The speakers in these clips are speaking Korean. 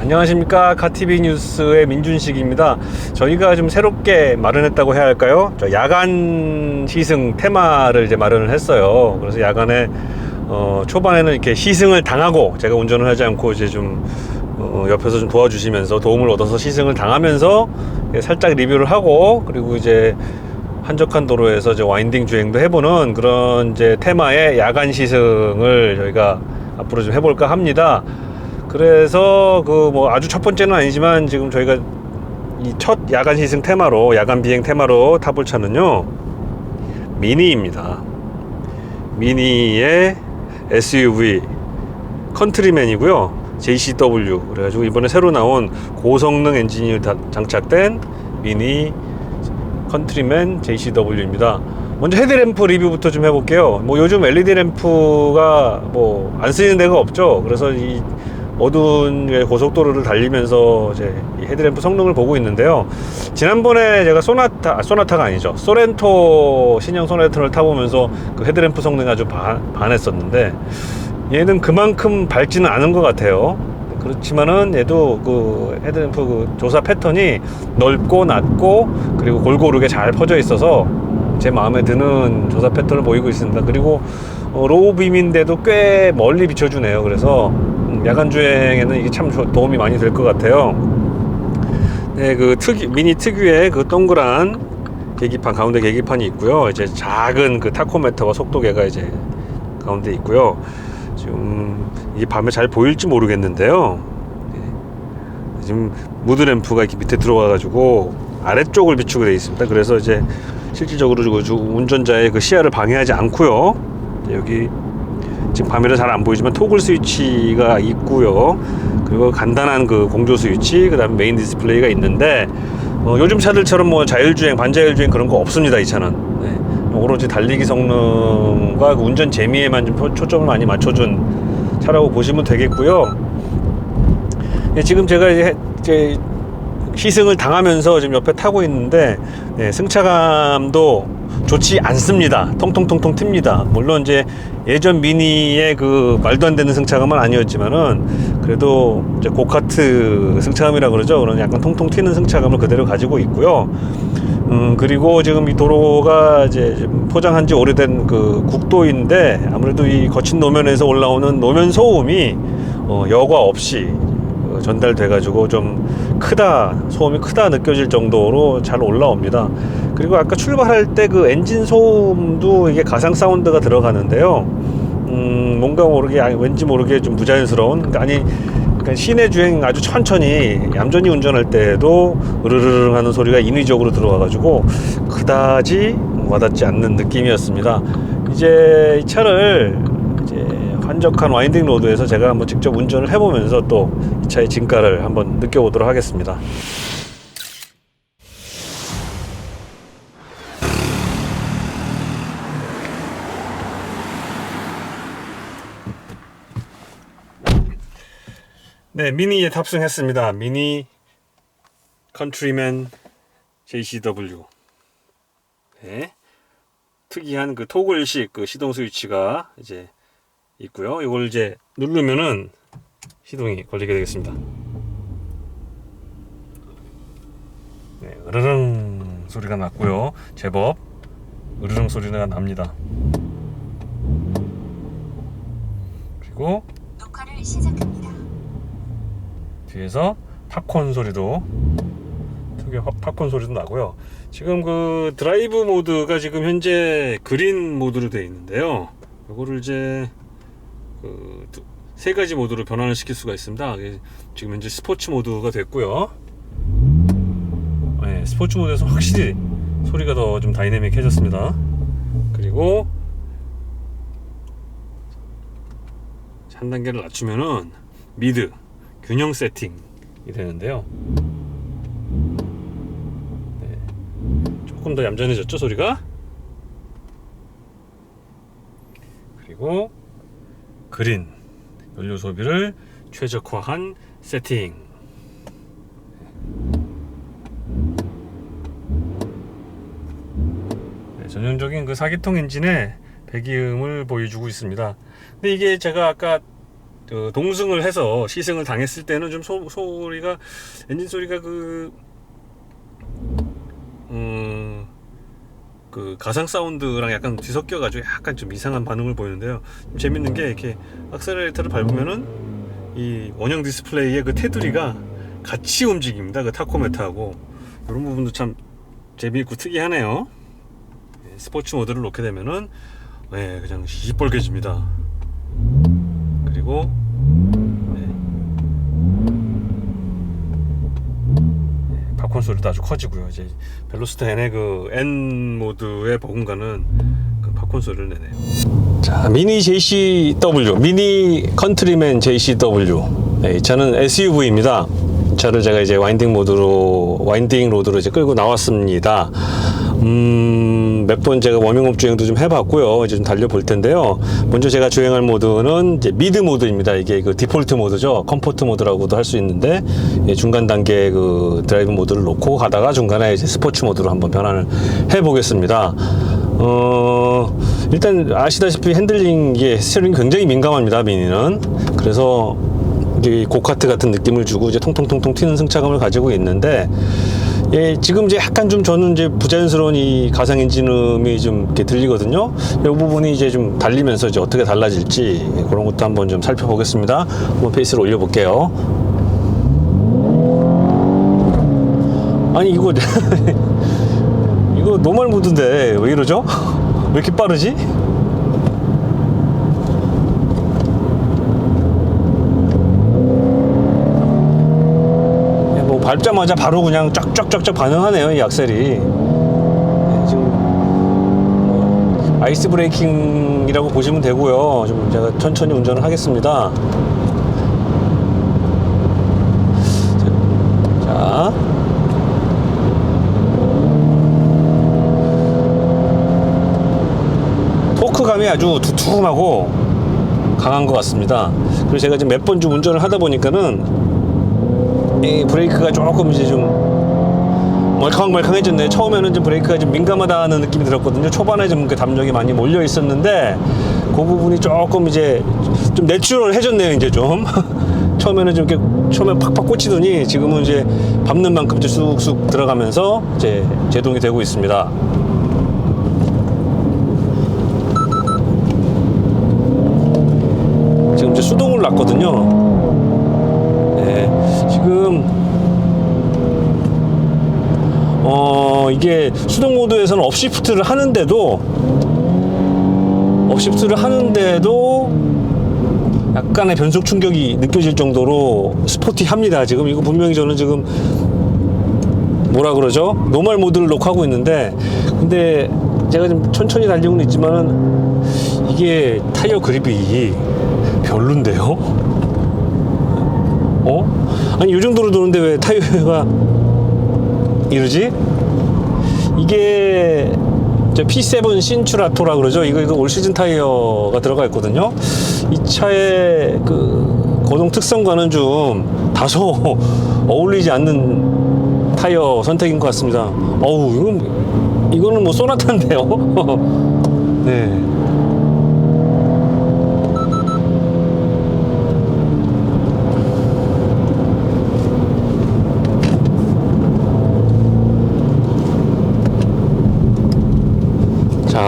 안녕하십니까 카티비 뉴스의 민준식입니다. 저희가 좀 새롭게 마련했다고 해야 할까요? 저 야간 시승 테마를 이제 마련을 했어요. 그래서 야간에 어, 초반에는 이렇게 시승을 당하고 제가 운전을 하지 않고 이제 좀 어, 옆에서 좀 도와주시면서 도움을 얻어서 시승을 당하면서 살짝 리뷰를 하고 그리고 이제 한적한 도로에서 이제 와인딩 주행도 해보는 그런 이제 테마의 야간 시승을 저희가 앞으로 좀 해볼까 합니다. 그래서 그 뭐 아주 첫 번째는 아니지만 지금 저희가 이 첫 야간 시승 테마로 야간 비행 테마로 타볼 차는요 미니입니다. 미니의 SUV 컨트리맨이고요. JCW 그래가지고 이번에 새로 나온 고성능 엔진이 다 장착된 미니 컨트리맨 JCW입니다. 먼저 헤드램프 리뷰부터 좀 해볼게요. 뭐 요즘 LED 램프가 뭐 안 쓰이는 데가 없죠. 그래서 이 어두운 고속도로를 달리면서 이제 이 헤드램프 성능을 보고 있는데요. 지난번에 제가 소나타, 아, 소나타가 아니죠. 소렌토, 신형 소렌토를 타보면서 그 헤드램프 성능에 아주 반, 반했었는데 얘는 그만큼 밝지는 않은 것 같아요. 그렇지만은 얘도 그 헤드램프 그 조사 패턴이 넓고 낮고 그리고 골고루게 잘 퍼져 있어서 제 마음에 드는 조사 패턴을 보이고 있습니다. 그리고 어, 로우 빔인데도 꽤 멀리 비춰주네요. 그래서 음, 야간 주행에는 이게 참 조- 도움이 많이 될 것 같아요. 네, 그 특유 미니 특유의 그 동그란 계기판 가운데 계기판이 있고요. 이제 작은 그 타코메터와 속도계가 이제 가운데 있고요. 지금 이게 밤에 잘 보일지 모르겠는데요. 네. 지금 무드 램프가 이렇게 밑에 들어가 가지고 아래쪽을 비추게 되어 있습니다. 그래서 이제 실질적으로 운전자의 그 시야를 방해하지 않고요. 여기 지금 밤에는 잘 안 보이지만 토글 스위치가 있고요. 그리고 간단한 그 공조 스위치, 그다음에 메인 디스플레이가 있는데 어, 요즘 차들처럼 뭐 자율주행, 반자율주행 그런 거 없습니다. 이 차는. 네. 오로지 달리기 성능과 그 운전 재미에만 좀 초- 초점을 많이 맞춰준 차라고 보시면 되겠고요. 예, 지금 제가 이제 시승을 당하면서 지금 옆에 타고 있는데 예, 승차감도 좋지 않습니다. 통통통통 튑니다. 물론 이제 예전 미니의 그 말도 안 되는 승차감은 아니었지만은 그래도 이제 고카트 승차감이라 그러죠. 그런 약간 통통 튀는 승차감을 그대로 가지고 있고요. 음, 그리고 지금 이 도로가 이제 좀 포장한 지 오래된 그 국도인데 아무래도 이 거친 노면에서 올라오는 노면 소음이 어, 여과 없이 어, 전달돼 가지고 좀 크다 소음이 크다 느껴질 정도로 잘 올라옵니다. 그리고 아까 출발할 때 그 엔진 소음도 이게 가상 사운드가 들어가는데요. 음, 뭔가 모르게 왠지 모르게 좀 부자연스러운 그러니까 아니 그러니까 시내 주행 아주 천천히 얌전히 운전할 때에도 으르르르 하는 소리가 인위적으로 들어와 가지고 그다지 와닿지 않는 느낌이었습니다. 이제 이 차를 이제 한적한 와인딩 로드에서 제가 한번 직접 운전을 해보면서 또 이 차의 진가를 한번 느껴보도록 하겠습니다. 네, 미니에 탑승했습니다. 미니 컨트리맨 JCW. 네. 특이한 그 토글식 그 시동 스위치가 이제 있고요. 이걸 이제 누르면은 시동이 걸리게 되겠습니다. 네, 으르릉 소리가 났고요. 제법 으르릉 소리가 납니다. 그리고 녹화를 시작합니다. 뒤에서 팝콘 소리도 특유의 팝- 팝콘 소리도 나고요. 지금 그 드라이브 모드가 지금 현재 그린 모드로 되어 있는데요. 이거를 이제 그 세 가지 모드로 변환을 시킬 수가 있습니다. 지금 현재 스포츠 모드가 됐고요. 네, 스포츠 모드에서 확실히 소리가 더 좀 다이내믹해졌습니다. 그리고 한 단계를 낮추면은 미드 균형 세팅이 되는데요. 네, 조금 더 얌전해졌죠 소리가? 그리고 그린 연료 소비를 최적화한 세팅. 네, 전형적인 그 사기통 엔진의 배기음을 보여주고 있습니다. 근데 이게 제가 아까 그 동승을 해서 시승을 당했을 때는 좀 소, 소리가 엔진 소리가 그 음, 그 가상 사운드랑 약간 뒤섞여가지고 약간 좀 이상한 반응을 보이는데요. 좀 재밌는 게 이렇게 악셀레이터를 밟으면은 이 원형 디스플레이의 그 테두리가 같이 움직입니다. 그 타코메타하고 이런 부분도 참 재미있고 특이하네요. 네, 스포츠 모드를 놓게 되면은 네, 그냥 시뻘개집니다. 그리고 네. 네, 팝 콘 소리도 아주 커지고요. 이제 벨로스터 N의 그 N 모드에 버금가는 그 팝콘 소리를 내네요. 자, 미니 JCW, 미니 컨트리맨 JCW. 네, 이 차는 SUV입니다. 이 차를 제가 이제 와인딩 모드로, 와인딩 로드로 이제 끌고 나왔습니다. 음, 몇 번 제가 워밍업 주행도 좀 해봤고요. 이제 좀 달려볼 텐데요. 먼저 제가 주행할 모드는 이제 미드 모드입니다. 이게 그 디폴트 모드죠. 컴포트 모드라고도 할 수 있는데, 예, 중간 단계 그 드라이브 모드를 놓고 가다가 중간에 이제 스포츠 모드로 한번 변환을 해보겠습니다. 어, 일단 아시다시피 핸들링, 예, 스티어링 굉장히 민감합니다, 미니는. 그래서 고카트 같은 느낌을 주고 이제 통통통통 튀는 승차감을 가지고 있는데, 예, 지금 이제 약간 좀 저는 이제 부자연스러운 이 가상 엔진음이 좀 이렇게 들리거든요. 이 부분이 이제 좀 달리면서 이제 어떻게 달라질지 예, 그런 것도 한번 좀 살펴보겠습니다. 한번 페이스를 올려볼게요. 아니 이거 이거 노멀 모드인데 왜 이러죠? 왜 이렇게 빠르지? 밟자마자 바로 그냥 쫙쫙쫙쫙 반응하네요 이 악셀이. 예, 지금 뭐 아이스 브레이킹이라고 보시면 되고요. 좀 제가 천천히 운전을 하겠습니다. 자. 토크감이 아주 두툼하고 강한 것 같습니다. 그리고 제가 지금 몇 번 좀 운전을 하다 보니까는 이 브레이크가 조금 이제 좀 멀캉멀캉해졌네. 처음에는 좀 브레이크가 좀 민감하다는 느낌이 들었거든요. 초반에 좀 그 담력이 많이 몰려 있었는데 그 부분이 조금 이제 좀 내추럴해졌네요. 이제 좀 처음에는 좀 이렇게 처음에 팍팍 꽂히더니 지금은 이제 밟는 만큼 이제 쑥쑥 들어가면서 이제 제동이 되고 있습니다. 지금 이제 수동을 놨거든요. 네, 지금 어 이게 수동 모드에서는 업시프트를 하는데도 업시프트를 하는데도 약간의 변속 충격이 느껴질 정도로 스포티합니다. 지금 이거 분명히 저는 지금 뭐라 그러죠? 노멀 모드를 놓고 하고 있는데 근데 제가 좀 천천히 달리고는 있지만은 이게 타이어 그립이 별론데요? 어? 아니 이 정도로 도는데 왜 타이어가 이러지? 이게 저 P7 신츄라토라 그러죠. 이거 이거 올 시즌 타이어가 들어가 있거든요. 이 차의 그 고동 특성과는 좀 다소 어울리지 않는 타이어 선택인 것 같습니다. 어우 이건 이거는 뭐 소나타인데요. 네.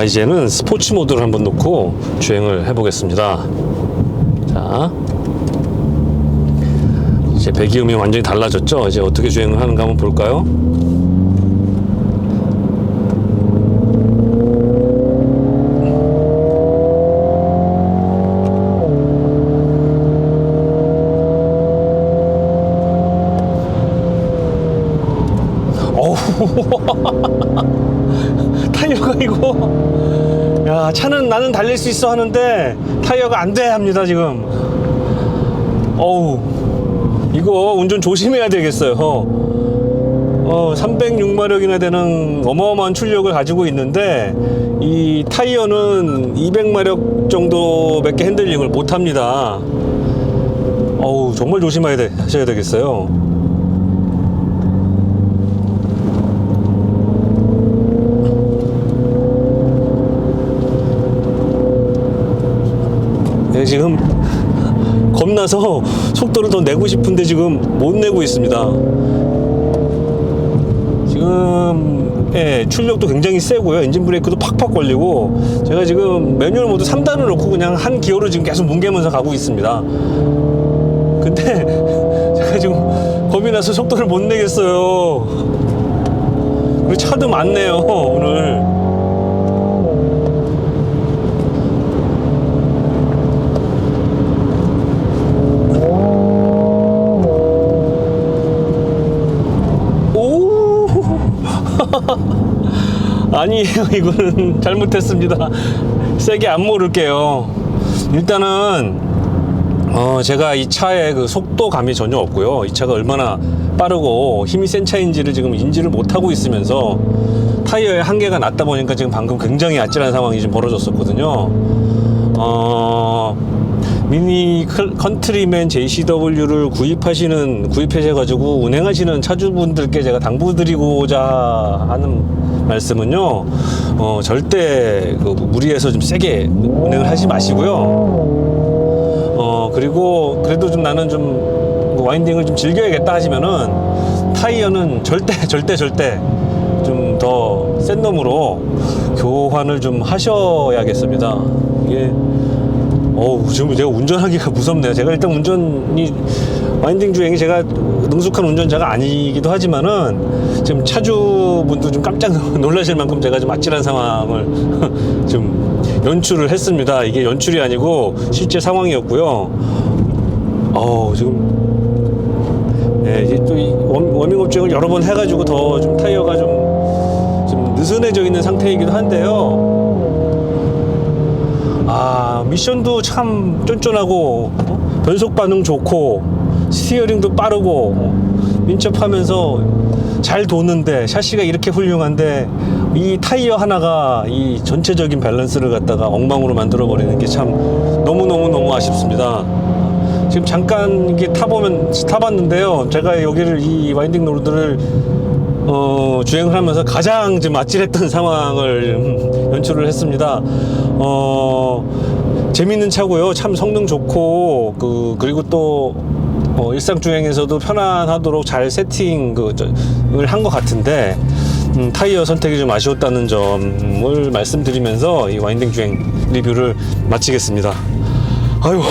자 이제는 스포츠 모드를 한번 놓고 주행을 해보겠습니다. 자 이제 배기음이 완전히 달라졌죠? 이제 어떻게 주행을 하는가 한번 볼까요 달릴 수 있어 하는데 타이어가 안 돼 합니다 지금. 어우 이거 운전 조심해야 되겠어요. 어 306마력이나 되는 어마어마한 출력을 가지고 있는데 이 타이어는 200마력 정도밖에 핸들링을 못 합니다. 어우 정말 조심해야 돼, 하셔야 되겠어요 네, 지금 겁나서 속도를 더 내고 싶은데 지금 못 내고 있습니다. 지금 예, 출력도 굉장히 세고요. 엔진 브레이크도 팍팍 걸리고 제가 지금 매뉴얼 모드 3단을 놓고 그냥 한 기어로 지금 계속 뭉개면서 가고 있습니다. 근데 제가 지금 겁이 나서 속도를 못 내겠어요. 그리고 차도 많네요, 오늘. 오! 아니에요, 이거는 잘못했습니다. 세게 안 모를게요. 일단은 어, 제가 이 차의 그 속도감이 전혀 없고요. 이 차가 얼마나 빠르고 힘이 센 차인지를 지금 인지를 못하고 있으면서 타이어의 한계가 낮다 보니까 지금 방금 굉장히 아찔한 상황이 좀 벌어졌었거든요. 어, 미니 클- 컨트리맨 JCW를 구입하시는, 구입하셔가지고 운행하시는 차주분들께 제가 당부드리고자 하는 말씀은요, 어, 절대 그 무리해서 좀 세게 운행을 하지 마시고요. 어 그리고 그래도 좀 나는 좀뭐 와인딩을 좀 즐겨야겠다 하시면은 타이어는 절대 절대 절대 좀 더 센 놈으로 교환을 좀 하셔야겠습니다. 이게 어우 지금 제가 운전하기가 무섭네요. 제가 일단 운전이 와인딩 주행이 제가 능숙한 운전자가 아니기도 하지만은 지금 차주분도 좀 깜짝 놀라실 만큼 제가 좀 아찔한 상황을 좀 연출을 했습니다. 이게 연출이 아니고 실제 상황이었고요. 어우 지금 네, 이제 또이 워밍업 주행을 여러 번 해가지고 더 좀 타이어가 좀, 좀 느슨해져 있는 상태이기도 한데요. 아 미션도 참 쫀쫀하고 어? 변속 반응 좋고 스티어링도 빠르고 어? 민첩하면서 잘 도는데 샤시가 이렇게 훌륭한데 이 타이어 하나가 이 전체적인 밸런스를 갖다가 엉망으로 만들어 버리는 게 참 너무 너무 너무 아쉽습니다. 지금 잠깐 이게 타보면 타봤는데요. 제가 여기를 이 와인딩 로드를 어, 주행을 하면서 가장 지금 아찔했던 상황을 음, 연출을 했습니다. 어, 재밌는 차고요. 참 성능 좋고 그 그리고 또 어, 일상 주행에서도 편안하도록 잘 세팅을 한것 같은데 음, 타이어 선택이 좀 아쉬웠다는 점을 말씀드리면서 이 와인딩 주행 리뷰를 마치겠습니다. 아유